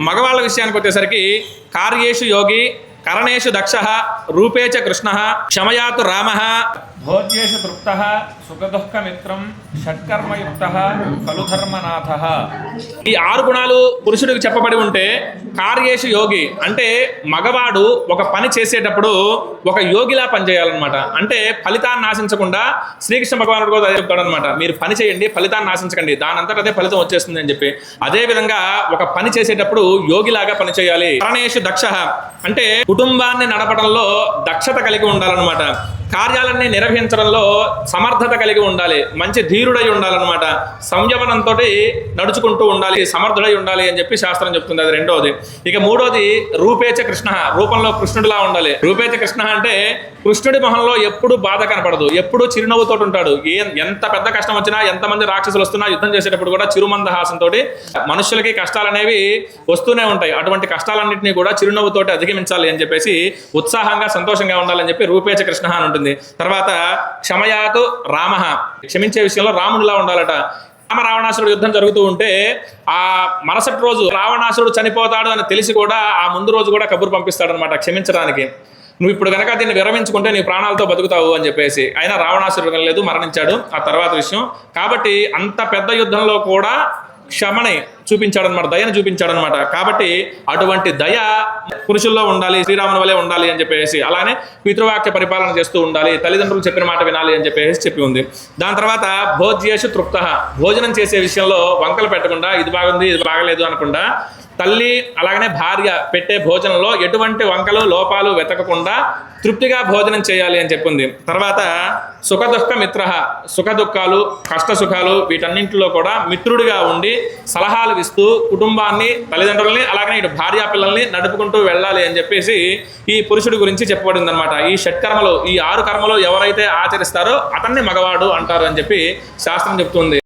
మగవాళ్ళ విషయానికి వచ్చేసరికి కార్యేషు యోగి కరణేషు దక్ష రూపేచ కృష్ణ క్షమయాతు రామ భోజ్యేషు తృప్త సుఖదుఃఖమిత్రం షట్కర్మయుక్త ఖలు ధర్మనాథ. ఈ ఆరు గుణాలు పురుషుడికి చెప్పబడి ఉంటే కార్యేషు యోగి అంటే మగవాడు ఒక పని చేసేటప్పుడు ఒక యోగిలా పనిచేయాలన్నమాట. అంటే ఫలితాన్ని ఆశించకుండా శ్రీకృష్ణ భగవానుడు కూడా అదే చెప్తాడనమాట మీరు పని చేయండి ఫలితాన్ని ఆశించకండి దాని అంతటా అదే ఫలితం వచ్చేస్తుంది అని చెప్పి. అదే విధంగా ఒక పని చేసేటప్పుడు యోగిలాగా పని చేయాలి కరణేషు దక్ష అంటే కుటుంబాన్ని నడపడంలో దక్షత కలిగి ఉండాలన్నమాట. కార్యాలన్నీ నిర్వహించడంలో సమర్థత కలిగి ఉండాలి మంచి ధీరుడై ఉండాలన్నమాట. సంయమనంతో నడుచుకుంటూ ఉండాలి సమర్థుడై ఉండాలి అని చెప్పి శాస్త్రం చెప్తుంది అది రెండోది. ఇక మూడోది రూపేచ కృష్ణ రూపంలో కృష్ణుడిలా ఉండాలి. రూపేచ కృష్ణ అంటే కృష్ణుడి మొహంలో ఎప్పుడు బాధ కనపడదు ఎప్పుడు చిరునవ్వుతో ఉంటాడు. ఏ ఎంత పెద్ద కష్టం వచ్చినా ఎంతమంది రాక్షసులు వస్తున్నా యుద్ధం చేసేటప్పుడు కూడా చిరుమందహాసంతో మనుషులకి కష్టాలు అనేవి వస్తూనే ఉంటాయి. అటువంటి కష్టాలన్నింటినీ కూడా చిరునవ్వుతోటి అధిగమించాలి అని చెప్పేసి ఉత్సాహంగా సంతోషంగా ఉండాలని చెప్పి రూపేచ కృష్ణ అని ఉంటుంది తర్వాత క్షమయాతు రామ. క్షమించే విషయంలో రాముడిలా ఉండాలట. రామ రావణాసురుడు యుద్ధం జరుగుతూ ఉంటే ఆ మరుసటి రోజు రావణాసురుడు చనిపోతాడు అని తెలిసి కూడా ఆ ముందు రోజు కూడా కబురు పంపిస్తాడు అనమాట క్షమించడానికి. నువ్వు ఇప్పుడు కనుక దీన్ని విరమించుకుంటే నీ ప్రాణాలతో బతుకుతావు అని చెప్పేసి. అయినా రావణాసురుడు లేదు మరణించాడు. ఆ తర్వాత విషయం. కాబట్టి అంత పెద్ద యుద్ధంలో కూడా క్షమని చూపించాడనమాట దయను చూపించాడనమాట కాబట్టి అటువంటి దయ పురుషుల్లో ఉండాలి శ్రీరాముని వలె ఉండాలి అని చెప్పేసి అలానే పితృవాక్య పరిపాలన చేస్తూ ఉండాలి తల్లిదండ్రులు చెప్పిన మాట వినాలి అని చెప్పేసి చెప్పి ఉంది. దాని తర్వాత భోజ్యేషు తృప్త భోజనం చేసే విషయంలో వంకలు పెట్టకుండా ఇది బాగుంది ఇది బాగలేదు అనకుండా తల్లి అలాగనే భార్య పెట్టే భోజనంలో ఎటువంటి వంకలు లోపాలు వెతకకుండా తృప్తిగా భోజనం చేయాలి అని చెప్పింది. తర్వాత సుఖదుఃఖ మిత్ర సుఖ దుఃఖాలు కష్ట సుఖాలు వీటన్నింటిలో కూడా మిత్రుడిగా ఉండి సలహాలు ఇస్తూ కుటుంబాన్ని తల్లిదండ్రులని అలాగనే ఇటు భార్యా పిల్లల్ని నడుపుకుంటూ వెళ్ళాలి అని చెప్పేసి ఈ పురుషుడి గురించి చెప్పబడింది అనమాట ఈ షట్కర్మలు ఈ ఆరు కర్మలు ఎవరైతే ఆచరిస్తారో అతన్ని మగవాడు అంటారు అని చెప్పి శాస్త్రం చెప్తుంది.